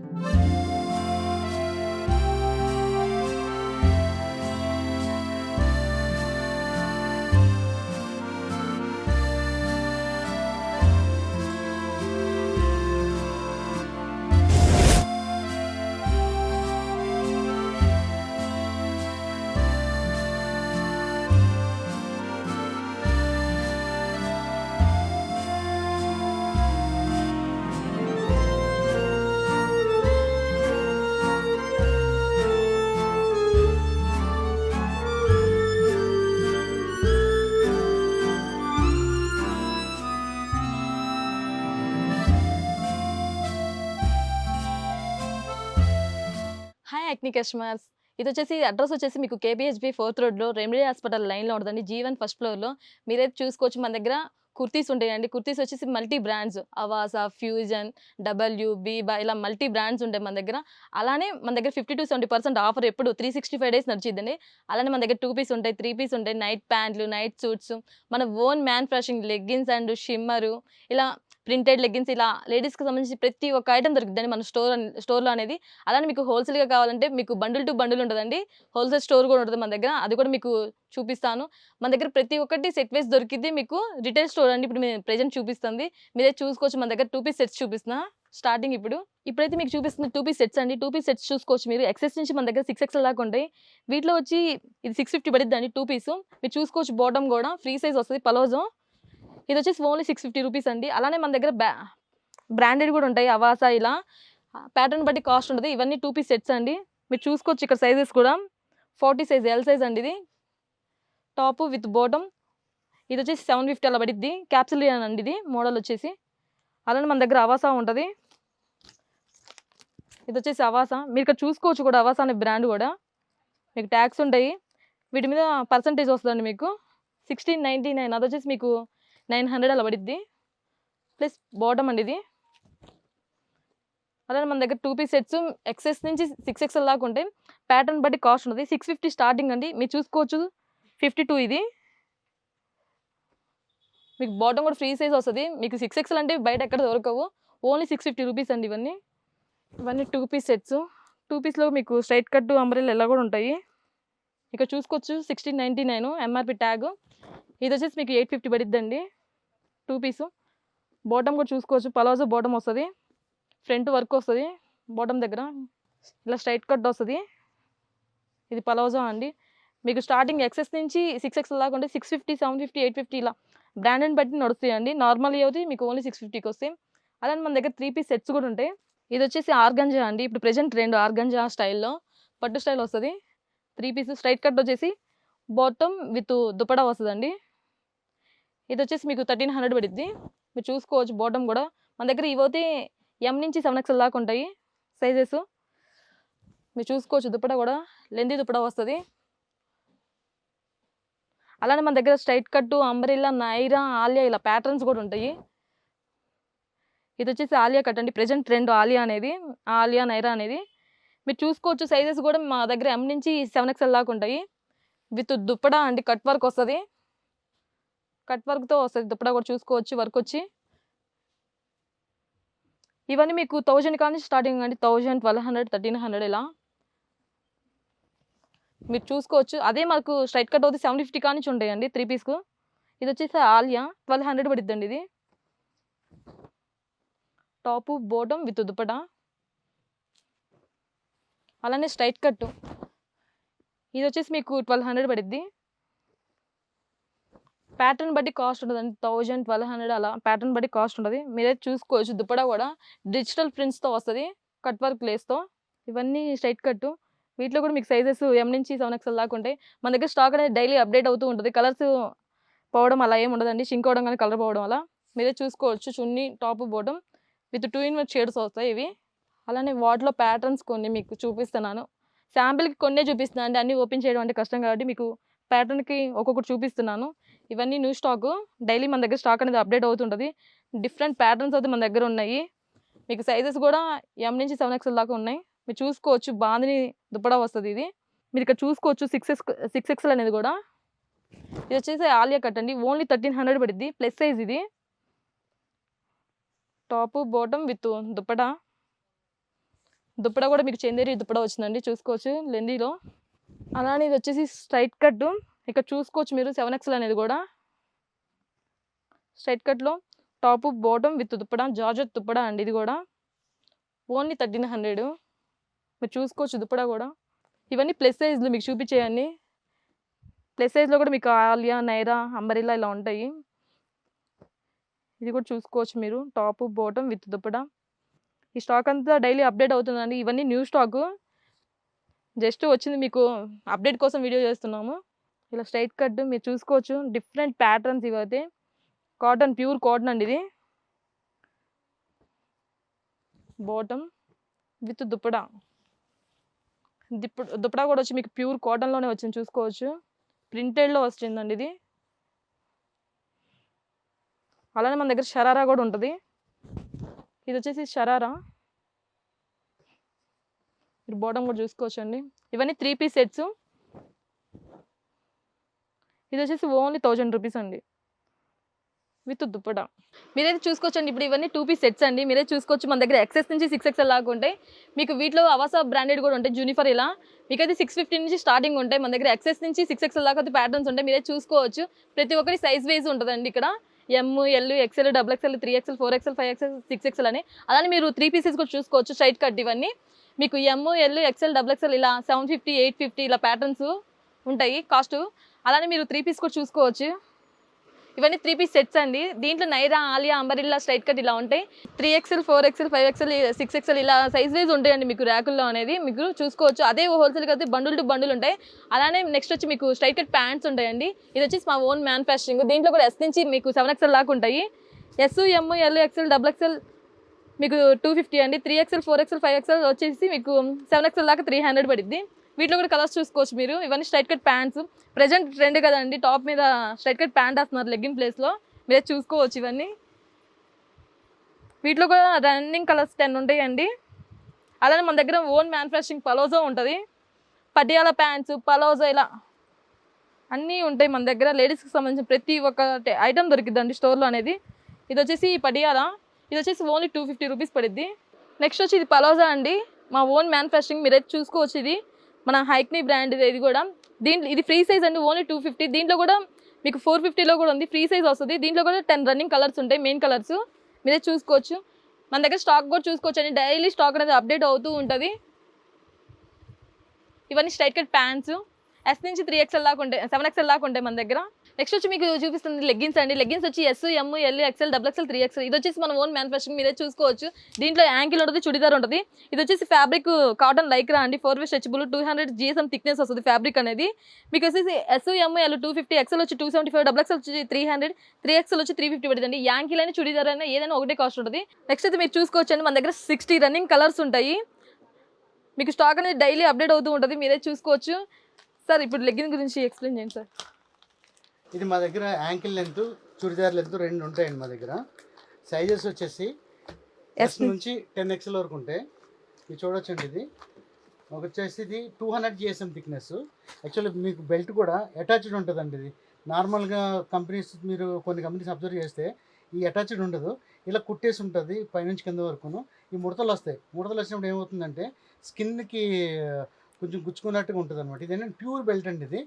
Música యాక్ని customers ఇది వచ్చేసి address వచ్చేసి మీకు కేబిహెచ్బి ఫోర్త్ రోడ్లో రెమెడీ హాస్పిటల్ లైన్లో ఉంటుందండి జీవన్ ఫస్ట్ ఫ్లోర్లో. మీరైతే చూసుకోవచ్చు మన దగ్గర కుర్తీస్ ఉంటాయండి. కుర్తీస్ వచ్చేసి multi brands. Avaasa fusion W Biba ఇలా మల్టీ బ్రాండ్స్ ఉంటాయి మన దగ్గర. అలానే మన దగ్గర fifty to seventy percent offer ఎప్పుడు త్రీ సిక్స్టీ ఫైవ్ డేస్ నడిచిద్దండి. అలానే మన దగ్గర టూ పీస్ ఉంటాయి త్రీ పీస్ ఉంటాయి. నైట్ ప్యాంట్లు నైట్ సూట్స్. మన own manufacturing leggings and shimmer. ఇలా ప్రింటెడ్ లెగ్గిన్స్ ఇలా లేడీస్కి సంబంధించి ప్రతి ఒక్క ఐటమ్ దొరుకుతుందండి మన స్టోర్ స్టోర్లో అనేది. అలానే మీకు హోల్సేల్గా కావాలంటే మీకు బండిల్ టు బండిల్ ఉంటుందండి. హోల్సేల్ స్టోర్ కూడా ఉంటుంది మన దగ్గర. అది కూడా మీకు చూపిస్తాను. మన దగ్గర ప్రతి ఒక్కటి సెట్ వైస్ దొరికింది మీకు రిటైల్ స్టోర్ అండి. ఇప్పుడు మేము ప్రెజెంట్ చూపిస్తుంది. మీరే చూసుకోవచ్చు మన దగ్గర టూ పీస్ సెట్స్ చూపిస్తున్నా. స్టార్టింగ్ ఇప్పుడు. ఇప్పుడైతే మీకు చూపిస్తుంది టూ పీస్ సెట్స్ అండి. టూ పీస్ సెట్స్ చూసుకోవచ్చు మీరు. ఎక్సెస్ నుంచి మన దగ్గర సిక్స్ ఎక్స్ దాకా ఉంటాయి. వీటిలో వచ్చి ఇది సిక్స్ ఫిఫ్టీ పడుద్ది అండి టూ పీస్. మీరు చూసుకోవచ్చు బాటమ్ కూడా. ఫ్రీ సైజ్ వస్తుంది. పలోజో. ఇది వచ్చేసి ఓన్లీ సిక్స్ ఫిఫ్టీ రూపీస్ అండి. అలానే మన దగ్గర బ్రాండెడ్ కూడా ఉంటాయి. అవాసా ఇలా. ప్యాటర్న్ బట్టి కాస్ట్ ఉంటుంది. ఇవన్నీ టూ పీస్ సెట్స్ అండి. మీరు చూసుకోవచ్చు ఇక్కడ సైజెస్ కూడా. ఫార్టీ సైజ్ ఎల్ సైజ్ అండి ఇది. టాప్ విత్ బాటమ్ ఇది వచ్చేసి సెవెన్ ఫిఫ్టీ అలా పడిద్ది. క్యాప్సిల్ అండి ఇది. మోడల్ వచ్చేసి. అలానే మన దగ్గర అవాసా ఉంటుంది. ఇది వచ్చేసి అవాసా మీరు ఇక్కడ చూసుకోవచ్చు కూడా అవాసా అనే బ్రాండ్ కూడా. మీకు ట్యాక్స్ ఉంటాయి. వీటి మీద పర్సంటేజ్ వస్తుందండి మీకు. సిక్స్టీన్ నైంటీ నైన్ అది వచ్చేసి మీకు నైన్ హండ్రెడ్ అలా పడిద్ది ప్లస్ బాటమ్ అండి ఇది. అలానే మన దగ్గర టూ పీస్ సెట్స్ ఎక్సెస్ నుంచి సిక్స్ ఎక్స్ఎల్ దాకా ఉంటాయి ప్యాటర్న్ బట్టి కాస్ట్ ఉంటుంది సిక్స్ ఫిఫ్టీ స్టార్టింగ్ అండి. మీరు చూసుకోవచ్చు. ఫిఫ్టీ టూ ఇది. మీకు బాటమ్ కూడా ఫ్రీ సైజ్ వస్తుంది. మీకు సిక్స్ ఎక్స్ఎల్ అంటే బయట ఎక్కడ దొరకవు. ఓన్లీ సిక్స్ ఫిఫ్టీ రూపీస్ అండి ఇవన్నీ. ఇవన్నీ టూ పీస్ సెట్స్. టూ పీస్లో మీకు స్ట్రైట్ కట్ అంబ్రెల్ ఎలా కూడా ఉంటాయి. ఇక్కడ చూసుకోవచ్చు. Sixteen ninety nine MRP tag. ఇది వచ్చేసి మీకు eight fifty పడిద్దండి. Two piece. Bottom కూడా చూసుకోవచ్చు. పలాజో బాటమ్ వస్తుంది. ఫ్రంట్ వర్క్ వస్తుంది. బాటమ్ దగ్గర. ఇలా స్ట్రైట్ కట్ వస్తుంది. ఇది పలాజో అండి. మీకు స్టార్టింగ్ ఎక్సెస్ నుంచి సిక్స్ ఎక్స్ దాకా ఉంటే six fifty seven fifty eight fifty ఇలా బ్రాండెడ్ బట్టి నడుస్తాయండి. నార్మల్ అయితే మీకు ఓన్లీ సిక్స్ ఫిఫ్టీకి వస్తాయి. అలానే మన దగ్గర త్రీ పీస్ సెట్స్ కూడా ఉంటాయి. ఇది వచ్చేసి ఆర్గంజా అండి. ఇప్పుడు ప్రెజెంట్ రెండు ఆర్గంజా స్టైల్లో పట్టు స్టైల్ వస్తుంది. త్రీ పీస్ స్ట్రైట్ కట్ వచ్చేసి బాటమ్ విత్ దుపడా వస్తుందండి. ఇది వచ్చేసి మీకు థర్టీన్ హండ్రెడ్ పడుద్ది. మీరు చూసుకోవచ్చు బాటమ్ కూడా. మన దగ్గర ఇవైతే ఎం నుంచి సెవెన్ ఎక్స్ఎల్ దాకా ఉంటాయి సైజెస్. మీరు చూసుకోవచ్చు దుప్పట కూడా. లెంది దుప్పట వస్తుంది. అలానే మన దగ్గర straight cut umbrella Naira Alia ఇలా ప్యాటర్న్స్ కూడా ఉంటాయి. ఇది వచ్చేసి ఆలియా కట్ అండి. ప్రజెంట్ ట్రెండ్ ఆలియా అనేది. ఆలియా నైరా అనేది. మీరు చూసుకోవచ్చు సైజెస్ కూడా మా దగ్గర ఎం నుంచి సెవెన్ ఎక్స్ఎల్ దాకా ఉంటాయి. విత్ దుప్పట అండి కట్ వర్క్ వస్తుంది. కట్ వర్క్తో వస్తుంది. దుప్పడా కూడా చూసుకోవచ్చు వర్క్ వచ్చి ఇవన్నీ మీకు థౌజండ్ కానీ స్టార్టింగ్ అండి. Thousand twelve hundred thirteen hundred ఇలా. మీరు చూసుకోవచ్చు. అదే మాకు స్ట్రైట్ కట్ అవుతుంది సెవెన్ ఫిఫ్టీ కానీ ఉంటాయండి త్రీ పీస్కు. ఇది వచ్చేసి ఆలియా ట్వెల్వ్ హండ్రెడ్ పడిద్దండి ఇది. టాపు బోటం విత్ దుప్పట అలానే స్ట్రైట్ కట్ ఇది వచ్చేసి మీకు ట్వెల్వ్ హండ్రెడ్ పడిద్ది. ప్యాటర్న్ బట్టి కాస్ట్ ఉంటుంది. అండి థౌజండ్ ట్వెల్వ్ హండ్రెడ్ అలా ప్యాటర్న్ బట్టి కాస్ట్ ఉంటుంది. మీరే చూసుకోవచ్చు. దుప్పడా కూడా డిజిటల్ ప్రింట్స్తో వస్తుంది. కట్ వర్క్ లేస్తో ఇవన్నీ స్ట్రైట్ కట్టు వీటిలో కూడా మీకు సైజెస్ ఎం నుంచి సెవెన్ ఎక్స్ఎల్ దాకా ఉంటాయి. మన దగ్గర స్టాక్ అనేది డైలీ అప్డేట్ అవుతూ ఉంటుంది. కలర్స్ పోవడం అలా ఏమి ఉండదండి. షింక్ అవడం కానీ కలర్ పోవడం అలా. మీరే చూసుకోవచ్చు. Chunni top bottom with two in one shades వస్తాయి ఇవి. అలానే వాటిలో ప్యాటర్న్స్ కొన్ని మీకు చూపిస్తున్నాను. శాంపిల్కి కొన్నే చూపిస్తున్నాను. అండి అన్నీ ఓపెన్ చేయడం అంటే కష్టం కాబట్టి మీకు ప్యాటర్న్కి ఒక్కొక్కటి చూపిస్తున్నాను. ఇవన్నీ న్యూ స్టాక్. డైలీ మన దగ్గర స్టాక్ అనేది అప్డేట్ అవుతుంటుంది. డిఫరెంట్ ప్యాటర్న్స్ అయితే మన దగ్గర ఉన్నాయి. మీకు సైజెస్ కూడా ఎం నుంచి సెవెన్ ఎక్స్ఎల్ దాకా ఉన్నాయి. మీరు చూసుకోవచ్చు. బాందిని దుప్పడా వస్తుంది ఇది. మీరు ఇక్కడ చూసుకోవచ్చు సిక్స్ ఎక్స్ సిక్స్ ఎక్స్ఎల్ అనేది కూడా. ఇది వచ్చేసి ఆలియా కట్ అండి. ఓన్లీ థర్టీన్ హండ్రెడ్ పడుద్ది. ప్లస్ సైజ్ ఇది. Top bottom with dupatta dupatta కూడా మీకు చందేరి దుప్పడ వచ్చిందండి. చూసుకోవచ్చు. లెందీలో. అలానే ఇది వచ్చేసి స్ట్రైట్ కట్ ఇక్కడ చూసుకోవచ్చు మీరు సెవెన్ ఎక్స్ఎల్ అనేది కూడా. స్ట్రైట్ కట్లో top bottom with dupatta georgette dupatta అండి ఇది కూడా. Only thirteen hundred. మీరు చూసుకోవచ్చు దుప్పడ కూడా. ఇవన్నీ ప్లస్ సైజ్లో మీకు చూపించేయండి. ప్లస్ సైజ్లో కూడా మీకు ఆలియా నైరా అంబరిలా ఇలా ఉంటాయి. ఇది కూడా చూసుకోవచ్చు మీరు. టాప్ బాటమ్ విత్ దుప్పడ ఈ స్టాక్ అంతా డైలీ అప్డేట్ అవుతుందండి. ఇవన్నీ న్యూ స్టాక్. జస్ట్ వచ్చింది మీకు అప్డేట్ కోసం వీడియో చేస్తున్నాము. ఇలా స్ట్రైట్ కట్ మీరు చూసుకోవచ్చు. డిఫరెంట్ ప్యాటర్న్స్ ఇవైతే. కాటన్ ప్యూర్ కాటన్ అండి ఇది. బాటమ్ విత్ దుప్పడా దిప్పు దుప్పడా కూడా వచ్చి మీకు ప్యూర్ కాటన్లోనే వచ్చింది చూసుకోవచ్చు. ప్రింటెడ్లో వచ్చిందండి ఇది. అలానే మన దగ్గర షరారా కూడా ఉంటుంది. ఇది వచ్చేసి షరారా. మీరు బాటమ్ కూడా చూసుకోవచ్చు అండి ఇవన్నీ త్రీ పీస్ సెట్స్. ఇది వచ్చేసి ఓన్లీ థౌజండ్ రూపీస్ అండి. విత్ దుప్పట. మీరైతే చూసుకోవచ్చండి. ఇప్పుడు ఇవన్నీ టూ పీస్ సెట్స్ అండి. మీరే చూసుకోవచ్చు. మన దగ్గర ఎక్సెస్ నుంచి సిక్స్ ఎక్స్ఎల్ లాగా ఉంటాయి. మీకు వీటిలో అవాసా బ్రాండెడ్ కూడా ఉంటాయి. జూనిఫర్ ఇలా. మీకైతే సిక్స్ ఫిఫ్టీ నుంచి స్టార్టింగ్ ఉంటాయి. మన దగ్గర ఎక్సెస్ నుంచి సిక్స్ ఎక్స్ఎల్ దాకా అయితే ప్యాటర్న్స్ ఉంటాయి. మీరే చూసుకోవచ్చు. ప్రతి ఒక్కరి సైజ్ వైజ్ ఉంటుందండి ఇక్కడ. M L XL double XL three XL four XL five XL six XL అని. అలానే మీరు త్రీ పీసెస్ కూడా చూసుకోవచ్చు. స్ట్రైట్ కట్ ఇవన్నీ. మీకు M L XL double XL ఇలా సెవెన్ ఫిఫ్టీ ఎయిట్ ఫిఫ్టీ ఇలా ప్యాటర్న్స్ ఉంటాయి. కాస్ట్ అలానే మీరు త్రీ పీస్ కూడా చూసుకోవచ్చు. ఇవన్నీ త్రీ పీస్ సెట్స్ అండి. దీంట్లో Naira Alia umbrella straight cut ఇలా ఉంటాయి. Three XL four XL five XL six XL ఇలా సైజ్ వైజ్ ఉంటాయండి మీకు ర్యాకుల్లో అనేది. మీకు చూసుకోవచ్చు. అదే హోల్సేల్కి అయితే బండుల్ టు బండులు ఉంటాయి. అలానే నెక్స్ట్ వచ్చి మీకు స్ట్రైట్ కట్ ప్యాంట్స్ ఉంటాయండి. ఇది వచ్చేసి మా ఓన్ మ్యానుఫ్యాక్చరింగ్ దీంట్లో కూడా ఎస్ నుంచి మీకు సెవెన్ ఎక్స్ఎల్ దాకా ఉంటాయి. S M L XL double XL మీకు టూ ఫిఫ్టీ అండి. Three XL four XL five XL వచ్చేసి మీకు సెవెన్ ఎక్స్ఎల్ దాకా త్రీ హండ్రెడ్ పడుద్ది. వీటిలో కూడా కలర్స్ చూసుకోవచ్చు మీరు. ఇవన్నీ straight cut pants present trend కదండి టాప్ మీద స్ట్రైట్ కట్ ప్యాంట్ వేస్తున్నారు లెగ్గిన్ ప్లేస్లో మీరే చూసుకోవచ్చు ఇవన్నీ. వీటిలో కూడా రన్నింగ్ కలర్స్ టెన్ ఉంటాయండి. అలానే మన దగ్గర ఓన్ మ్యానుఫ్యాక్చరింగ్ పలోజో ఉంటుంది. పటియాల ప్యాంట్స్ పలోజో ఇలా అన్నీ ఉంటాయి మన దగ్గర. లేడీస్కి సంబంధించిన ప్రతి ఒక్క ఐటమ్ దొరికిద్దండి స్టోర్లో అనేది. ఇది వచ్చేసి పటియాల. ఇది వచ్చేసి ఓన్లీ టూ ఫిఫ్టీ రూపీస్ పడుద్ది. నెక్స్ట్ వచ్చి ఇది పలోజా అండి. మా ఓన్ మ్యానుఫ్యాక్చరింగ్ మీరైతే చూసుకోవచ్చు ఇది. మన హైక్నీ బ్రాండ్ ఇది కూడా. దీంట్లో ఇది ఫ్రీ సైజ్ అండి ఓన్లీ టూ ఫిఫ్టీ. దీంట్లో కూడా మీకు ఫోర్ ఫిఫ్టీలో కూడా ఉంది. ఫ్రీ సైజ్ వస్తుంది. దీంట్లో కూడా టెన్ రన్నింగ్ కలర్స్ ఉంటాయి మెయిన్ కలర్స్. మీరే చూసుకోవచ్చు. మన దగ్గర స్టాక్ కూడా చూసుకోవచ్చు అండి. డైలీ స్టాక్ అనేది అప్డేట్ అవుతూ ఉంటుంది. ఇవన్నీ స్ట్రైట్ కట్ ప్యాంట్స్. ఎస్ నుంచి త్రీ ఎక్స్ఎల్ దాకా ఉంటాయి సెవెన్ ఎక్స్ఎల్ దాకా ఉంటాయి మన దగ్గర. నెక్స్ట్ వచ్చి మీకు చూపిస్తుంది లెగ్గిన్స్ అండి. లెగ్గిన్స్ వచ్చి S M L XL double XL three XL ఇది వచ్చేసి మన ఓన్ మ్యానుఫ్యాక్చరింగ్ మీరే చూసుకోవచ్చు. దీంట్లో యాంకిల్ ఉంటుంది చుడిదార్ ఉంటుంది. ఇది వచ్చేసి ఫ్యాబ్రిక్ కాటన్ లైక్రా అండి. Four way stretchable two hundred GSM thickness వస్తుంది ఫ్యాబ్రిక్ అనేది. మీకు వచ్చేసి S M L two fifty XL వచ్చి two seventy five double XL వచ్చి త్రీ హండ్రెడ్ త్రీ ఎక్స్ఎల్ వచ్చి త్రీ ఫిఫ్టీ పడుతుంది. యాంకిల్ అని చుడిదార్ అయినా ఏదైనా ఒకటే కాస్ట్ ఉంటుంది. నెక్స్ట్ అయితే మీరు చూసుకోవచ్చు అండి మన దగ్గర సిక్స్టీ రన్నింగ్ కలర్స్ ఉంటాయి. మీకు స్టాక్ అనేది డైలీ అప్డేట్ అవుతూ ఉంటుంది. మీరే చూసుకోవచ్చు. సార్ ఇప్పుడు లెగ్గిన్ గురించి ఎక్స్ప్లెయిన్ చేయండి సార్ ఇది మా దగ్గర యాంకిల్ లెంత్ చుడిదార్ లెంత్ రెండు ఉంటాయండి మా దగ్గర. సైజెస్ వచ్చేసి ఎస్ నుంచి టెన్ ఎక్స్ఎల్ వరకు ఉంటాయి. ఇది చూడొచ్చండి ఇది. ఒక వచ్చేసి ఇది two hundred GSM thickness actually మీకు బెల్ట్ కూడా అటాచ్డ్ ఉంటుందండి ఇది. నార్మల్గా కంపెనీస్ మీరు కొన్ని కంపెనీస్ అబ్జర్వ్ చేస్తే ఈ అటాచ్డ్ ఉండదు. ఇలా కుట్టేసి ఉంటుంది పైనుంచి కింద వరకును. ఈ ముడతలు వస్తాయి. ముడతలు వచ్చినప్పుడు ఏమవుతుందంటే స్కిన్కి కొంచెం గుచ్చుకున్నట్టుగా ఉంటుంది అనమాట ఇది ఏంటంటే ప్యూర్ బెల్ట్ అండి ఇది.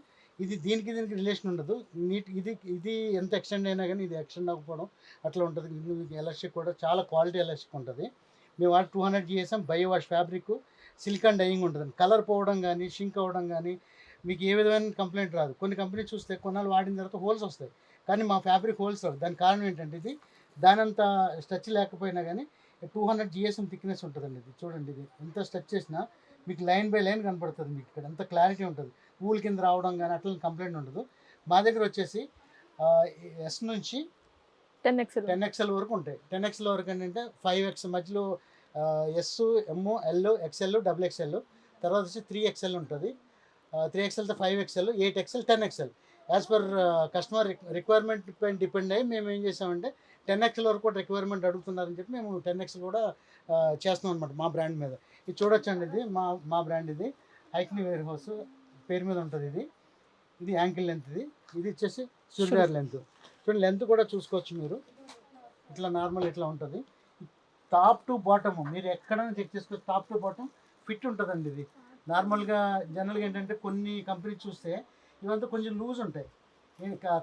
ఇది దీనికి దీనికి రిలేషన్ ఉండదు. నీట్ ఇది ఇది ఎంత ఎక్స్టెండ్ అయినా కానీ ఇది ఎక్స్టెండ్ అవ్వకపోవడం అట్లా ఉంటుంది. మీకు ఎలాస్టిక్ కూడా చాలా క్వాలిటీ ఎలాస్టిక్ ఉంటుంది. మేము వాటి two hundred GSM bio wash fabric silk and dyeing ఉంటుంది. కలర్ పోవడం కానీ షింక్ అవ్వడం కానీ మీకు ఏ విధమైన కంప్లైంట్ రాదు. కొన్ని కంపెనీ చూస్తే కొన్నాళ్ళు వాడిన తర్వాత హోల్స్ వస్తాయి. కానీ మా ఫ్యాబ్రిక్ హోల్స్ రావు. దాని కారణం ఏంటంటే ఇది దానంత స్ట్రెచ్ లేకపోయినా కానీ టూ హండ్రెడ్ జిఎస్ఎం థిక్నెస్ ఉంటుందండి ఇది. చూడండి ఇది. ఎంత స్ట్రెచ్ చేసినా మీకు లైన్ బై లైన్ కనపడుతుంది మీకు ఇక్కడ. ఎంత క్లారిటీ ఉంటుంది. పూల్ కింద రావడం కానీ అట్లా కంప్లైంట్ ఉండదు. మా దగ్గర వచ్చేసి ఎస్ నుంచి టెన్ ఎక్స్ఎల్ టెన్ ఎక్స్ఎల్ వరకు ఉంటాయి. టెన్ ఎక్స్ఎల్ వరకు ఏంటంటే ఫైవ్ ఎక్స్ మధ్యలో S M L XL double XL తర్వాత వచ్చి త్రీ ఎక్స్ఎల్ ఉంటుంది. Three ఎక్స్ఎల్తో five XL eight XL ten XL as per customer requirement పైన డిపెండ్ అయ్యి మేము ఏం చేసామంటే టెన్ ఎక్స్ఎల్ వరకు కూడా రిక్వైర్మెంట్ అడుగుతున్నారని చెప్పి మేము టెన్ ఎక్స్ఎల్ కూడా చేస్తున్నాం అనమాట మా బ్రాండ్ మీద. ఇది చూడొచ్చండి ఇది మా మా బ్రాండ్ ఇది. హైక్ని వేర్ హౌస్ పేరు మీద ఉంటుంది ఇది. ఇది యాంకిల్ లెంత్ ఇది. ఇది వచ్చేసి చుడిదార్ లెంత్ చూడండి లెంత్ కూడా చూసుకోవచ్చు మీరు. ఇట్లా నార్మల్ ఇట్లా ఉంటుంది. టాప్ టు బాటమ్ మీరు ఎక్కడైనా చెక్ చేసుకోవచ్చు. టాప్ టు బాటమ్ ఫిట్ ఉంటుందండి ఇది. నార్మల్గా జనరల్గా ఏంటంటే కొన్ని కంపెనీ చూస్తే ఇవంతా కొంచెం లూజ్ ఉంటాయి.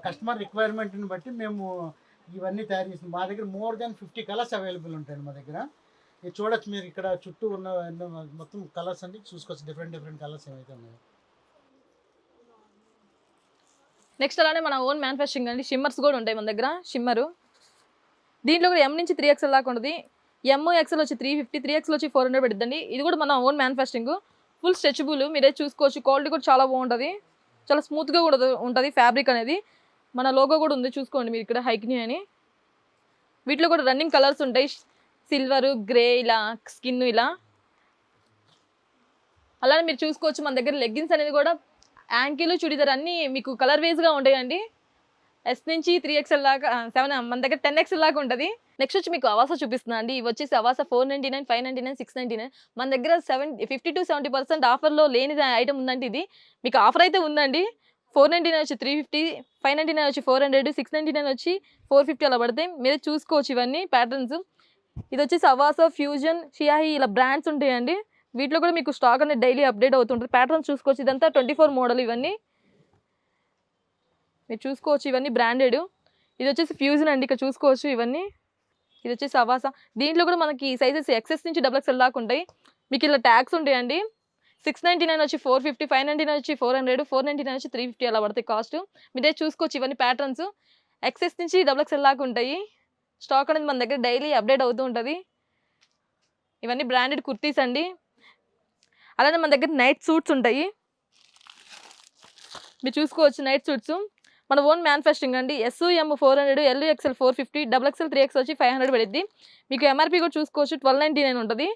కస్టమర్ రిక్వైర్మెంట్ని బట్టి మేము ఇవన్నీ తయారు చేస్తాం. మా దగ్గర more than fifty colours available ఉంటాయండి మా దగ్గర. ఇది చూడొచ్చు మీరు. ఇక్కడ చుట్టూ ఉన్న మొత్తం కలర్స్ అన్ని చూసుకోవచ్చు. డిఫరెంట్ డిఫరెంట్ కలర్స్ ఏమైతే ఉన్నాయో. నెక్స్ట్ అలానే మన ఓన్ మ్యానుఫ్యాక్చరింగ్ అండి. షిమ్మర్స్ కూడా ఉంటాయి మన దగ్గర. షిమ్మరు దీంట్లో కూడా ఎం నుంచి త్రీ ఎక్స్ఎల్ దాకా ఉంటుంది. ఎమ్ ఎక్స్ఎల్ వచ్చి త్రీ ఫిఫ్టీ త్రీ ఎక్స్ఎల్ వచ్చి ఫోర్ హండ్రెడ్ పడుతుంది ఇది కూడా మన ఓన్ మ్యానుఫ్యాక్చరింగ్ ఫుల్ స్ట్రెచబుల్ మీరే చూసుకోవచ్చు. క్వాలిటీ కూడా చాలా బాగుంటుంది. చాలా స్మూత్గా కూడా ఉంటుంది ఫ్యాబ్రిక్ అనేది. మన లోగో కూడా ఉంది చూసుకోండి మీరు ఇక్కడ హైక్ని అని. వీటిలో కూడా రన్నింగ్ కలర్స్ ఉంటాయి. సిల్వర్ గ్రే ఇలా స్కిన్ ఇలా. అలానే మీరు చూసుకోవచ్చు మన దగ్గర లెగ్గిన్స్ అనేది కూడా యాంకిల్ చుడిదార్ అన్నీ మీకు కలర్ వేస్గా ఉంటాయండి. ఎస్ నుంచి త్రీ ఎక్స్ఎల్ దాకా సెవెన్ మన దగ్గర టెన్ ఎక్స్ఎల్ దాకా ఉంటుంది. నెక్స్ట్ వచ్చి మీకు అవాస చూపిస్తున్నా అండి. ఇవి వచ్చేసి Avaasa four ninety nine five ninety nine six ninety nine మన దగ్గర seven fifty to seventy percent ఆఫర్లో లేని ఐటమ్ ఉందండి ఇది. మీకు ఆఫర్ అయితే ఉందండి. ఫోర్ నైంటీ నైన్ వచ్చి three fifty five ninety nine వచ్చి four hundred six ninety nine వచ్చి ఫోర్ ఫిఫ్టీ అలా పడతాయి మీరే చూసుకోవచ్చు ఇవన్నీ ప్యాటర్న్స్ ఇది వచ్చేసి అవాసా ఫ్యూజన్ షియాహి ఇలా బ్రాండ్స్ ఉంటాయండి. వీటిలో కూడా మీకు స్టాక్ అనేది డైలీ అప్డేట్ అవుతుంటుంది. ప్యాటర్న్స్ చూసుకోవచ్చు. ఇదంతా ట్వంటీ ఫోర్ మోడల్ ఇవన్నీ. మీరు చూసుకోవచ్చు. ఇవన్నీ బ్రాండెడ్ ఇది వచ్చేసి ఫ్యూజన్ అండి. ఇక్కడ చూసుకోవచ్చు ఇవన్నీ. ఇది వచ్చేసి అవాసా దీంట్లో కూడా మనకి సైజెస్ ఎక్సెస్ నుంచి డబుల్ ఎక్స్ఎల్ దాకా ఉంటాయి. మీకు ఇలా ట్యాక్స్ ఉంటాయండి. సిక్స్ నైంటీ నైన్ వచ్చి four fifty five ninety nine వచ్చి four hundred four ninety nine వచ్చి త్రీ ఫిఫ్టీ అలా పడతాయి కాస్ట్ మీరే చూసుకోవచ్చు ఇవన్నీ ప్యాటర్న్స్ ఎక్సెస్ నుంచి డబుల్ ఎక్స్ఎల్ దాకా ఉంటాయి. స్టాక్ అనేది మన దగ్గర డైలీ అప్డేట్ అవుతూ ఉంటుంది. ఇవన్నీ బ్రాండెడ్ కుర్తీస్ అండి. అలానే మన దగ్గర నైట్ సూట్స్ ఉంటాయి. మీరు చూసుకోవచ్చు నైట్ సూట్స్. మన ఓన్ మ్యానుఫ్యాక్చరింగ్ అండి. S four hundred L XL four fifty double XL three X వచ్చి ఫైవ్ హండ్రెడ్ పడిద్ది. మీకు ఎంఆర్పీ కూడా చూసుకోవచ్చు. ట్వెల్వ్ నైంటీ నైన్ ఉంటుంది.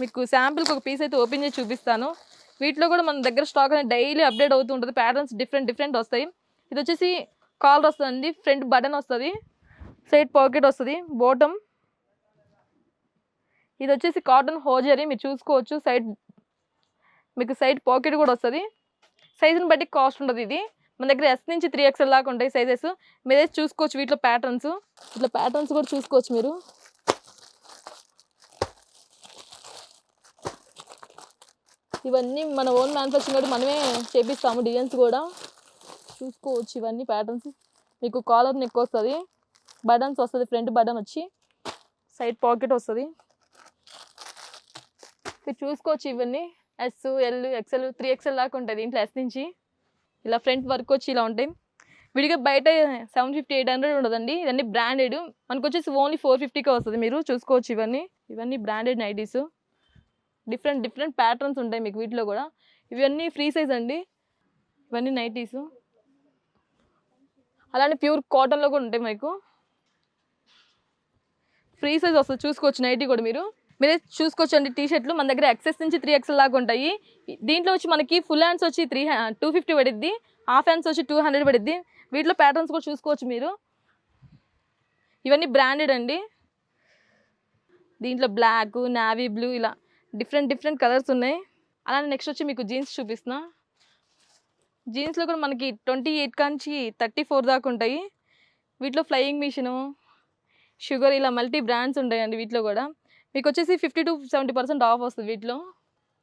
మీకు శాంపుల్కి ఒక పీస్ అయితే ఓపెన్ చేసి చూపిస్తాను. వీటిలో కూడా మన దగ్గర స్టాక్ అనేది డైలీ అప్డేట్ అవుతూ ఉంటుంది. ప్యాటర్న్స్ డిఫరెంట్ డిఫరెంట్ వస్తాయి. ఇది వచ్చేసి కాలర్ వస్తుందండి. ఫ్రంట్ బటన్ వస్తుంది. సైడ్ పాకెట్ వస్తుంది. బాటమ్ ఇది వచ్చేసి కాటన్ హోజరీ మీరు చూసుకోవచ్చు. సైడ్ మీకు సైడ్ పాకెట్ కూడా వస్తుంది. సైజుని బట్టి కాస్ట్ ఉంటుంది ఇది. మన దగ్గర ఎస్ నుంచి త్రీ ఎక్స్ఎల్ దాకా ఉంటాయి సైజెస్ మీరే చూసుకోవచ్చు వీటిలో ప్యాటర్న్స్ ఇట్లా ప్యాటర్న్స్ కూడా చూసుకోవచ్చు మీరు. ఇవన్నీ మన ఓన్ మ్యానుఫ్యాక్చరింగ్ కూడా మనమే చేపిస్తాము డిజైన్స్ కూడా. చూసుకోవచ్చు ఇవన్నీ ప్యాటర్న్స్ మీకు కాలర్ నెక్ వస్తుంది. బటన్స్ వస్తుంది ఫ్రంట్ బటన్ వచ్చి. సైడ్ పాకెట్ వస్తుంది. మీరు చూసుకోవచ్చు ఇవన్నీ. S L XL three XL దాకా ఉంటుంది ఇంట్లో ఎస్ నుంచి. ఇలా ఫ్రంట్ వర్క్ వచ్చి ఇలా ఉంటాయి. విడిగా బయట సెవెన్ ఫిఫ్టీ ఎయిట్ హండ్రెడ్ ఉండదండి. ఇవన్నీ బ్రాండెడ్ మనకు వచ్చేసి ఓన్లీ ఫోర్ ఫిఫ్టీకే వస్తుంది. మీరు చూసుకోవచ్చు ఇవన్నీ. ఇవన్నీ branded nighties different different patterns ఉంటాయి మీకు వీటిలో కూడా. ఇవన్నీ ఫ్రీ సైజ్ అండి. ఇవన్నీ నైటీస్ అలానే ప్యూర్ కాటన్లో కూడా ఉంటాయి మీకు. ఫ్రీ సైజ్ వస్తుంది. చూసుకోవచ్చు నైటీ కూడా మీరు. మీరే చూసుకోవచ్చండి టీ షర్ట్లు మన దగ్గర ఎక్సెస్ నుంచి త్రీ ఎక్స్ఎల్ లాగా ఉంటాయి. దీంట్లో వచ్చి మనకి ఫుల్ హ్యాండ్స్ వచ్చి త్రీ టూ ఫిఫ్టీ పడిద్ది. హాఫ్ హ్యాండ్స్ వచ్చి టూ హండ్రెడ్ పడిద్ది. వీటిలో ప్యాటర్న్స్ కూడా చూసుకోవచ్చు మీరు. ఇవన్నీ బ్రాండెడ్ అండి. దీంట్లో బ్లాక్ నావీ బ్లూ ఇలా డిఫరెంట్ డిఫరెంట్ కలర్స్ ఉన్నాయి. అలానే నెక్స్ట్ వచ్చి మీకు జీన్స్ చూపిస్తున్నా. జీన్స్లో కూడా మనకి ట్వంటీ ఎయిట్ కాంచి థర్టీ ఫోర్ దాకా ఉంటాయి. వీటిలో ఫ్లయింగ్ మిషను షుగర్ ఇలా మల్టీ బ్రాండ్స్ ఉంటాయండి వీటిలో కూడా. మీకు వచ్చేసి fifty to seventy percent off వస్తుంది వీటిలో.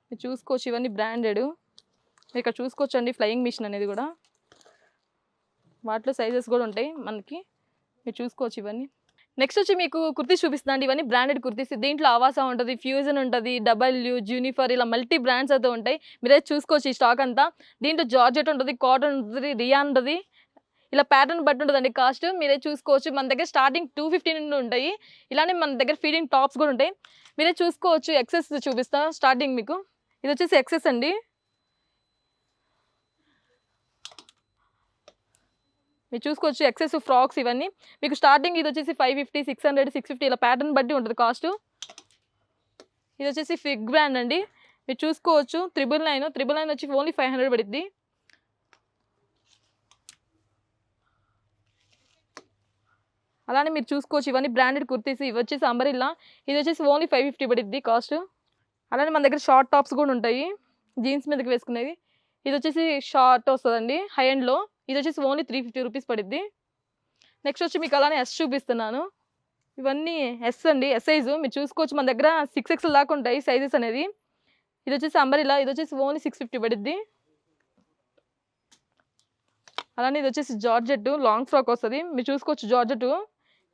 మీరు చూసుకోవచ్చు ఇవన్నీ బ్రాండెడ్ మీరు ఇక్కడ చూసుకోవచ్చు అండి ఫ్లయింగ్ మిషన్ అనేది కూడా. వాటిలో సైజెస్ కూడా ఉంటాయి మనకి. మీరు చూసుకోవచ్చు ఇవన్నీ. నెక్స్ట్ వచ్చి మీకు కుర్తీస్ చూపిస్తున్నాండి ఇవన్నీ బ్రాండెడ్ కుర్తీస్. దీంట్లో ఆవాసా ఉంటుంది ఫ్యూజన్ ఉంటుంది డబల్యూ జూనిఫర్ ఇలా మల్టీ బ్రాండ్స్ అయితే ఉంటాయి. మీరైతే చూసుకోవచ్చు ఈ స్టాక్ అంతా. దీంట్లో జార్జెట్ ఉంటుంది కాటన్ ఉంటుంది రియాన్ ఉంటుంది. ఇలా ప్యాటర్న్ బట్టి ఉంటుందండి. కాస్ట్ మీరే చూసుకోవచ్చు. మన దగ్గర స్టార్టింగ్ టూ ఫిఫ్టీ నుండి ఉంటాయి. ఇలానే మన దగ్గర ఫీడింగ్ టాప్స్ కూడా ఉంటాయి. మీరే చూసుకోవచ్చు. ఎక్సెస్ చూపిస్తా. స్టార్టింగ్ మీకు. ఇది వచ్చేసి ఎక్సెస్ అండి. మీరు చూసుకోవచ్చు ఎక్సెస్ ఫ్రాక్స్ ఇవన్నీ. మీకు స్టార్టింగ్ ఇది వచ్చేసి five fifty six hundred six fifty ఇలా ప్యాటర్న్ బట్టి ఉంటుంది కాస్ట్ ఇది వచ్చేసి ఫిగ్ బ్రాండ్ అండి. మీరు చూసుకోవచ్చు. త్రిబుల్ నైన్ త్రిబుల్ నైన్ వచ్చి ఓన్లీ ఫైవ్ హండ్రెడ్ పడుద్ది. అలానే మీరు చూసుకోవచ్చు. ఇవన్నీ బ్రాండెడ్ కుర్తీస్. ఇవి వచ్చేసి అంబరిల్లా ఇది వచ్చేసి ఓన్లీ ఫైవ్ ఫిఫ్టీ పడుద్ది కాస్ట్ అలానే మన దగ్గర షార్ట్ టాప్స్ కూడా ఉంటాయి. జీన్స్ మీదకి వేసుకునేది. ఇది వచ్చేసి షార్ట్ వస్తుందండి. హై ఎండ్లో ఇది వచ్చేసి ఓన్లీ త్రీ ఫిఫ్టీ రూపీస్ పడుద్ది. నెక్స్ట్ వచ్చి మీకు అలానే ఎస్ చూపిస్తున్నాను. ఇవన్నీ ఎస్ అండి. ఎస్ సైజు మీరు చూసుకోవచ్చు మన దగ్గర సిక్స్ ఎక్స్ దాకా ఉంటాయి సైజెస్ అనేది ఇది వచ్చేసి అంబరిలా ఇది వచ్చేసి ఓన్లీ సిక్స్ ఫిఫ్టీ పడుద్ది. అలానే ఇది వచ్చేసి జార్జెట్ లాంగ్ ఫ్రాక్ వస్తుంది. మీరు చూసుకోవచ్చు జార్జెట్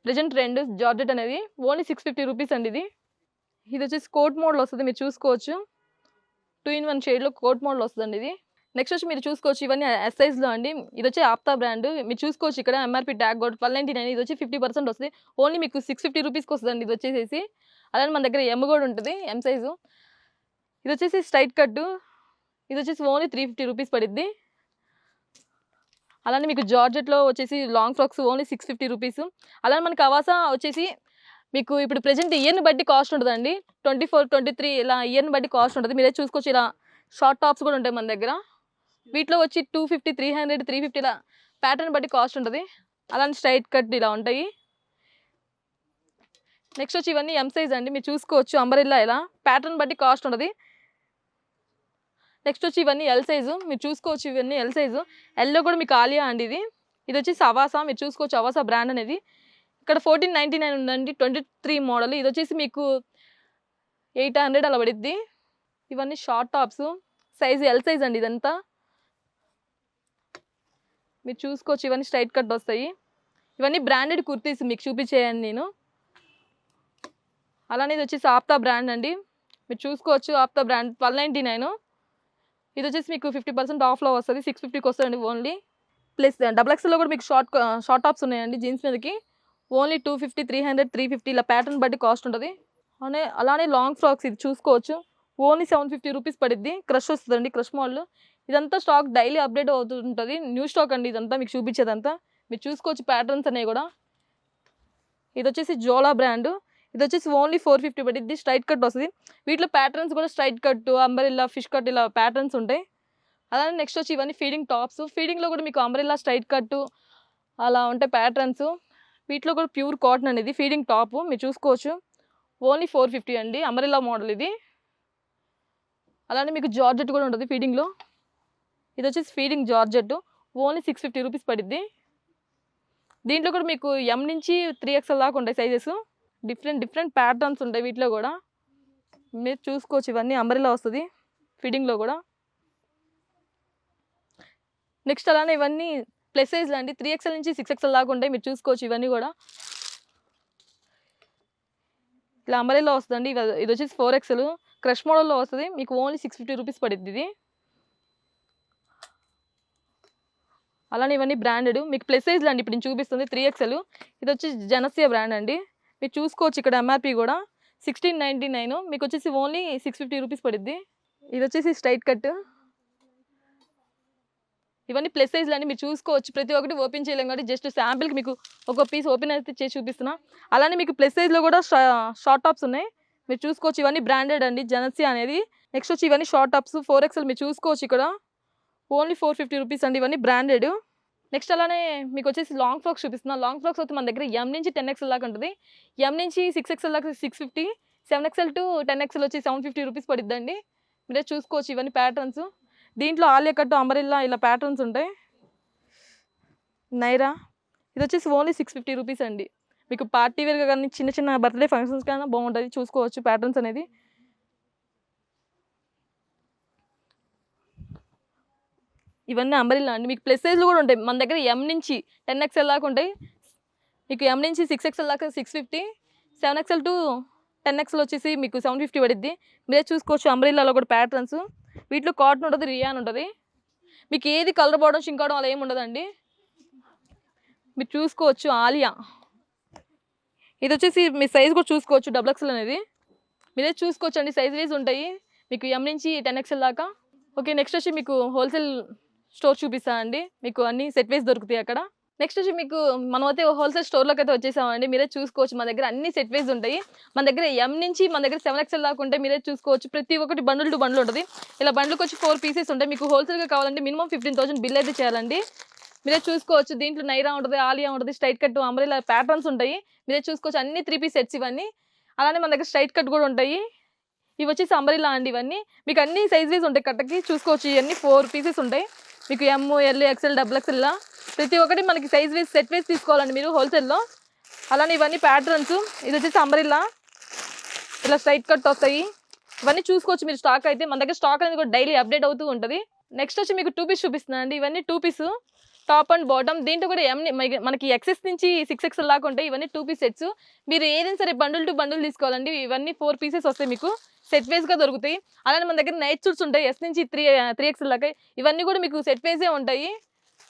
ప్రజెంట్ ట్రెండ్ జార్జెట్ అనేది ఓన్లీ సిక్స్ ఫిఫ్టీ రూపీస్ అండి ఇది. ఇది వచ్చేసి కోట్ మోడల్ వస్తుంది మీరు చూసుకోవచ్చు. టూ ఇన్ వన్ షేడ్లో కోట్ మోడల్ వస్తుందండి ఇది. నెక్స్ట్ వచ్చి మీరు చూసుకోవచ్చు ఇవన్నీ ఎస్ సైజ్లో అండి. ఇది వచ్చి ఆప్తా బ్రాండ్. మీరు చూసుకోవచ్చు ఇక్కడ ఎంఆర్పీ ట్యాగ్ కూడా ట్వెల్వ్ నైన్టీ నైన్ ఇది వచ్చి ఫిఫ్టీ పర్సెంట్ వస్తుంది. ఓన్లీ మీకు సిక్స్ ఫిఫ్టీ రూపీస్కి వస్తుందండి ఇది వచ్చేసేసి. అలానే మన దగ్గర ఎమ్ కూడా ఉంటుంది ఎం సైజు ఇది వచ్చేసి స్ట్రైట్ కట్టు. ఇది వచ్చేసి ఓన్లీ త్రీ ఫిఫ్టీ రూపీస్ పడిద్ది. అలానే మీకు జార్జెట్లో వచ్చేసి long frocks only six fifty rupees. అలానే మనకి అవాసా వచ్చేసి మీకు ఇప్పుడు ప్రజెంట్ ఇయర్ని బట్టి కాస్ట్ ఉంటుందండి. ట్వంటీ ఫోర్ ట్వంటీ త్రీ ఇలా ఇయర్ని బట్టి కాస్ట్ ఉంటుంది. మీరే చూసుకోవచ్చు. ఇలా షార్ట్ టాప్స్ కూడా ఉంటాయి మన దగ్గర. వీటిలో వచ్చి two fifty three hundred three fifty ఇలా ప్యాటర్న్ బట్టి కాస్ట్ ఉంటుంది. అలానే స్ట్రైట్ కట్ ఇలా ఉంటాయి. నెక్స్ట్ వచ్చి ఇవన్నీ ఎం సైజ్ అండి. మీరు చూసుకోవచ్చు. అంబరిల్లా ఇలా ప్యాటర్న్ బట్టి కాస్ట్ ఉంటుంది. నెక్స్ట్ వచ్చి ఇవన్నీ ఎల్ సైజు మీరు చూసుకోవచ్చు ఇవన్నీ ఎల్ సైజు ఎల్లో కూడా మీకు ఆలియా అండి ఇది. ఇది వచ్చేసి అవాసా మీరు చూసుకోవచ్చు అవాసా బ్రాండ్ అనేది. ఇక్కడ ఫోర్టీన్ నైంటీ నైన్ ఉందండి. ట్వంటీ త్రీ మోడల్ ఇది వచ్చేసి మీకు ఎయిట్ హండ్రెడ్ అలా పడిద్ది. ఇవన్నీ short tops size L size అండి ఇదంతా. మీరు చూసుకోవచ్చు ఇవన్నీ స్ట్రైట్ కట్ వస్తాయి. ఇవన్నీ బ్రాండెడ్ కుర్తీస్ మీకు చూపించేయండి నేను. అలానే ఇది వచ్చేసి ఆప్తా బ్రాండ్ అండి. మీరు చూసుకోవచ్చు ఆప్తా బ్రాండ్ ట్వెల్వ్ నైంటీ నైన్ ఇది వచ్చేసి మీకు ఫిఫ్టీ పర్సెంట్ ఆఫ్లో వస్తుంది. సిక్స్ ఫిఫ్టీకి వస్తుంది ఓన్లీ ప్లస్ డబల్ ఎక్స్ఎల్లో కూడా మీకు షార్ట్ షార్ట్ టాప్స్ ఉన్నాయండి జీన్స్ మీదకి. Only two fifty three hundred three fifty ఇలా ప్యాటర్న్ బట్టి కాస్ట్ ఉంటుంది. అలానే అలానే లాంగ్ ఫ్రాక్స్ ఇది చూసుకోవచ్చు. ఓన్లీ సెవెన్ ఫిఫ్టీ రూపీస్ పడిద్ది. క్రష్ వస్తుందండి క్రష్ మోడల్ ఇదంతా స్టాక్ డైలీ అప్డేట్ అవుతుంటుంది. న్యూ స్టాక్ అండి ఇదంతా మీకు చూపించేదంతా. మీరు చూసుకోవచ్చు ప్యాటర్న్స్ అనేవి కూడా. ఇది వచ్చేసి జోలా బ్రాండ్ ఇది వచ్చేసి ఓన్లీ ఫోర్ ఫిఫ్టీ పడిద్ది స్ట్రైట్ కట్ వస్తుంది. వీటిలో ప్యాటర్న్స్ కూడా straight cut umbrella fish cut ఇలా ప్యాటర్న్స్ ఉంటాయి. అలానే నెక్స్ట్ వచ్చి ఇవన్నీ ఫీడింగ్ టాప్స్ ఫీడింగ్లో కూడా మీకు అంబరిల్లా స్ట్రైట్ కట్టు అలా ఉంటాయి ప్యాటర్న్స్ వీటిలో కూడా ప్యూర్ కాటన్ అనేది ఫీడింగ్ టాప్ మీరు చూసుకోవచ్చు. ఓన్లీ ఫోర్ ఫిఫ్టీ అండి. అంబరిల్లా మోడల్ ఇది. అలానే మీకు జార్జెట్ కూడా ఉంటుంది ఫీడింగ్లో ఇది వచ్చేసి feeding georgette. Only six fifty rupees పడిద్ది. దీంట్లో కూడా మీకు ఎం నుంచి త్రీ ఎక్స్ఎల్ దాకా ఉంటాయి సైజెస్ డిఫరెంట్ డిఫరెంట్ ప్యాటర్న్స్ ఉంటాయి వీటిలో కూడా. మీరు చూసుకోవచ్చు ఇవన్నీ అంబరిలా వస్తుంది ఫిట్టింగ్లో కూడా. నెక్స్ట్ అలానే ఇవన్నీ ప్లస్ సైజ్ అండి. త్రీ ఎక్స్ఎల్ నుంచి సిక్స్ ఎక్స్ఎల్ దాకా ఉంటాయి మీరు చూసుకోవచ్చు ఇవన్నీ కూడా. ఇలా అంబరిలో వస్తుందండి. ఇది వచ్చేసి ఫోర్ ఎక్స్ఎల్ క్రష్ మోడల్లో వస్తుంది. మీకు ఓన్లీ సిక్స్ ఫిఫ్టీ రూపీస్ పడుద్ది ఇది. అలానే ఇవన్నీ బ్రాండెడ్ మీకు ప్లస్ సైజ్ అండి. ఇప్పుడు నేను చూపిస్తుంది త్రీ ఎక్స్ఎల్ ఇది వచ్చి జనసియా బ్రాండ్ అండి. మీరు చూసుకోవచ్చు ఇక్కడ ఎంఆర్పి కూడా. సిక్స్టీన్ నైంటీ నైన్ మీకు వచ్చేసి ఓన్లీ సిక్స్ ఫిఫ్టీ రూపీస్ పడుద్ది. ఇది వచ్చేసి స్ట్రైట్ కట్ ఇవన్నీ ప్లస్ సైజ్లు అండి. మీరు చూసుకోవచ్చు. ప్రతి ఒక్కటి ఓపెన్ చేయలేం కాబట్టి జస్ట్ శాంపిల్కి మీకు ఒక పీస్ ఓపెన్ అయితే చేసి చూపిస్తున్నా. అలానే మీకు ప్లస్ సైజ్లో కూడా షార్ట్ టాప్స్ ఉన్నాయి. మీరు చూసుకోవచ్చు. ఇవన్నీ బ్రాండెడ్ అండి. జనసీ అనేది. నెక్స్ట్ వచ్చి ఇవన్నీ షార్ట్ టాప్స్ ఫోర్ ఎక్స్ఎల్ మీరు చూసుకోవచ్చు ఇక్కడ. ఓన్లీ ఫోర్ ఫిఫ్టీ రూపీస్ అండి. ఇవన్నీ బ్రాండెడ్ నెక్స్ట్ అలానే మీకు వచ్చేసి లాంగ్ ఫ్రాక్స్ చూపిస్తున్నా. లాంగ్ ఫ్రాక్స్ అయితే మన దగ్గర ఎం నుంచి టెన్ ఎక్స్ఎల్ దాకా ఉంటుంది. ఎం నుంచి సిక్స్ ఎక్స్ఎల్ దాకా six fifty seven XL to ten XL వచ్చి సెవెన్ ఫిఫ్టీ రూపీస్ పడిద్దండి. మీరే చూసుకోవచ్చు ఇవన్నీ ప్యాటర్న్స్ దీంట్లో ఆలియా కట్టు అంబరిల్లా ఇలా ప్యాటర్న్స్ ఉంటాయి. నైరా ఇది వచ్చేసి ఓన్లీ సిక్స్ ఫిఫ్టీ రూపీస్ అండి. మీకు పార్టీ వేర్గా కానీ చిన్న చిన్న బర్త్డే ఫంక్షన్స్ కానీ బాగుంటుంది. చూసుకోవచ్చు ప్యాటర్న్స్ అనేది. ఇవన్నీ అంబరిల్లా అండి. మీకు ప్లస్ సైజ్లు కూడా ఉంటాయి. మన దగ్గర ఎం నుంచి టెన్ ఎక్స్ఎల్ దాకా ఉంటాయి. మీకు ఎం నుంచి సిక్స్ ఎక్స్ఎల్ దాకా six fifty seven XL to ten XL వచ్చేసి మీకు సెవెన్ ఫిఫ్టీ పడిద్ది. మీరే చూసుకోవచ్చు అంబ్రిల్లాలో కూడా ప్యాటర్న్స్ వీటిలో కాటన్ ఉంటుంది రియాన్ ఉంటుంది. మీకు ఏది కలర్ పోవడం షింకవడం అలా ఏమి ఉండదండి. మీరు చూసుకోవచ్చు ఆలియా. ఇది వచ్చేసి మీ సైజ్ కూడా చూసుకోవచ్చు డబుల్ ఎక్స్ఎల్ అనేది. మీరే చూసుకోవచ్చు అండి. సైజ్ వైజ్ ఉంటాయి. మీకు ఎం నుంచి టెన్ ఎక్స్ఎల్ దాకా. ఓకే నెక్స్ట్ వచ్చి మీకు హోల్సేల్ స్టోర్ చూపిస్తా అండి. మీకు అన్ని సెట్ వైస్ దొరుకుతాయి అక్కడ. నెక్స్ట్ వచ్చి మీకు మనం అయితే హోల్సేల్ స్టోర్లోకి అయితే వచ్చేసామండి. మీరే చూసుకోవచ్చు. మన దగ్గర అన్ని సెట్ వైజ్ ఉంటాయి. మన దగ్గర ఎం నుంచి మన దగ్గర సెవెన్ ఎక్స్ఎల్ దాకా ఉంటే మీరే చూసుకోవచ్చు. ప్రతి ఒక్కటి బండ్లు టు బండ్లు ఉంటుంది. ఇలా బండ్లకు వచ్చి ఫోర్ పీసెస్ ఉంటాయి. మీకు హోల్సేల్గా కావాలంటే మినిమం ఫిఫ్టీన్ థౌసండ్ బిల్ అయితే చేయాలండి. మీరే చూసుకోవచ్చు. దీంట్లో నైరా ఉంటుంది ఆలియా ఉంటుంది స్ట్రైట్ కట్ అంబ్రెలా ప్యాటర్న్స్ ఉంటాయి. మీరే చూసుకోవచ్చు. అన్ని త్రీ పీస్ సెట్స్ ఇవన్నీ. అలానే మన దగ్గర స్ట్రైట్ కట్ కూడా ఉంటాయి. ఇవి వచ్చేసి అంబ్రెలా అండి ఇవన్నీ. మీకు అన్ని సైజ్ వైజ్ ఉంటాయి కట్టకి. చూసుకోవచ్చు. ఇవన్నీ ఫోర్ పీసెస్ ఉంటాయి. మీకు M L XL double XL ప్రతి ఒక్కటి మనకి సైజ్ వేసి సెట్ వేసి తీసుకోవాలండి మీరు హోల్సేల్లో అలానే ఇవన్నీ ప్యాటర్న్స్ ఇది వచ్చేసి అంబరిల్లా ఇలా స్ట్రైట్ కట్ వస్తాయి. ఇవన్నీ చూసుకోవచ్చు మీరు స్టాక్ అయితే. మన దగ్గర స్టాక్ అనేది కూడా డైలీ అప్డేట్ అవుతూ ఉంటుంది. నెక్స్ట్ వచ్చి మీకు టూ పీస్ చూపిస్తున్నాను అండి ఇవన్నీ two piece top and bottom దీంట్లో కూడా ఎం మనకి ఎక్సెస్ నుంచి సిక్స్ ఎక్స్ఎల్ లాగా ఉంటాయి. ఇవన్నీ టూ పీస్ సెట్స్ మీరు ఏదైనా సరే బండుల్ టు బండుల్ తీసుకోవాలండి. ఇవన్నీ ఫోర్ పీసెస్ వస్తాయి మీకు. సెట్ వైజ్గా దొరుకుతాయి. అలానే మన దగ్గర నైట్ సూట్స్ ఉంటాయి. ఎస్ నుంచి త్రీ త్రీ ఎక్స్ దాకా. ఇవన్నీ కూడా మీకు సెట్ వైజే ఉంటాయి.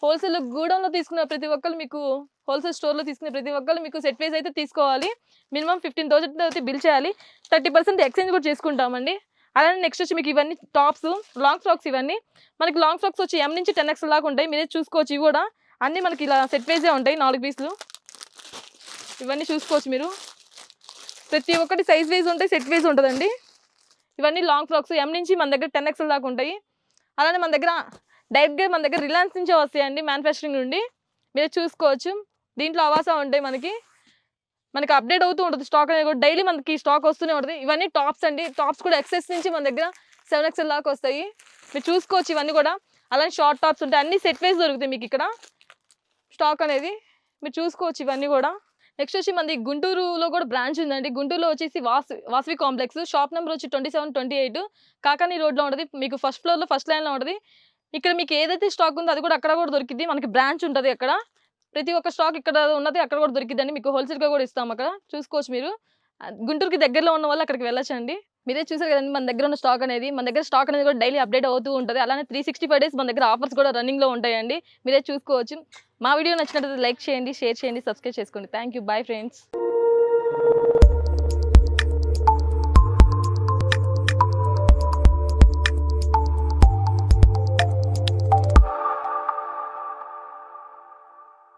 హోల్సేల్ గూడెంలో తీసుకున్న ప్రతి ఒక్కరు మీకు హోల్సేల్ స్టోర్లో తీసుకునే ప్రతి ఒక్కరు మీకు సెట్ వైజ్ అయితే తీసుకోవాలి. మినిమం ఫిఫ్టీన్ థౌసండ్ అయితే బిల్ చేయాలి. థర్టీ పర్సెంట్ ఎక్స్చేంజ్ కూడా చేసుకుంటామండి. అలానే నెక్స్ట్ వచ్చి మీకు ఇవన్నీ టాప్స్ లాంగ్ ఫ్రాక్స్ ఇవన్నీ. మనకి లాంగ్ ఫ్రాక్స్ వచ్చి ఎం నుంచి టెన్ ఎక్స్ లాగా ఉంటాయి. మీరే చూసుకోవచ్చు ఇవి కూడా. అన్నీ మనకి ఇలా సెట్ వైజే ఉంటాయి. నాలుగు పీసులు ఇవన్నీ చూసుకోవచ్చు మీరు. ప్రతి ఒక్కటి సైజ్ వైజ్ ఉంటాయి సెట్ వైజ్ ఉంటుందండి. ఇవన్నీ లాంగ్ ఫ్రాక్స్ ఎం నుంచి మన దగ్గర టెన్ ఎక్స్ఎల్ దాకా ఉంటాయి. అలానే మన దగ్గర డైరెక్ట్గా మన దగ్గర రిలయన్స్ నుంచే వస్తాయండి మ్యానుఫ్యాక్చరింగ్ నుండి. మీరు చూసుకోవచ్చు. దీంట్లో అవాసా ఉంటాయి మనకి. మనకి అప్డేట్ అవుతూ ఉంటుంది స్టాక్ అనేది కూడా. డైలీ మనకి స్టాక్ వస్తూనే ఉంటుంది. ఇవన్నీ టాప్స్ అండి. టాప్స్ కూడా ఎక్సెస్ నుంచి మన దగ్గర సెవెన్ ఎక్స్ఎల్ దాకా వస్తాయి. మీరు చూసుకోవచ్చు ఇవన్నీ కూడా. అలానే షార్ట్ టాప్స్ ఉంటాయి. అన్ని సెట్ వైజ్ దొరుకుతాయి మీకు ఇక్కడ. స్టాక్ అనేది. మీరు చూసుకోవచ్చు ఇవన్నీ కూడా. నెక్స్ట్ వచ్చి మనది గుంటూరులో కూడా బ్రాంచ్ ఉందండి. గుంటూరులో వచ్చేసి వాస్ వాసవి కాంప్లెక్స్ షాప్ నెంబర్ వచ్చి twenty seven twenty eight Kakani రోడ్లో ఉంటుంది. మీకు ఫస్ట్ ఫ్లోర్లో ఫస్ట్ లైన్లో ఉంటుంది. ఇక్కడ మీకు ఏదైతే స్టాక్ ఉందో అది కూడా అక్కడ కూడా దొరికింది మనకి బ్రాంచ్ ఉంటుంది అక్కడ. ప్రతి ఒక్క స్టాక్ ఇక్కడ ఉన్నది అక్కడ కూడా దొరికిద్దండి. మీకు హోల్సేల్గా కూడా ఇస్తాం అక్కడ. చూసుకోవచ్చు మీరు. గుంటూరుకి దగ్గరలో ఉన్న వాళ్ళు అక్కడికి వెళ్ళొచ్చండి. మీరే చూసారు కదండి మన దగ్గర ఉన్న స్టాక్ అనేది. మన దగ్గర స్టాక్ అనేది కూడా డైలీ అప్డేట్ అవుతూ ఉంటుంది. అలానే త్రీ సిక్స్టీ ఫైవ్ డేస్ మన దగ్గర ఆఫర్స్ కూడా రన్నింగ్లో ఉంటాయండి. మీరే చూసుకోవచ్చు. మా వీడియో నచ్చినట్లయితే లైక్ చేయండి షేర్ చేయండి సబ్స్క్రైబ్ చేసుకోండి. Thank you bye friends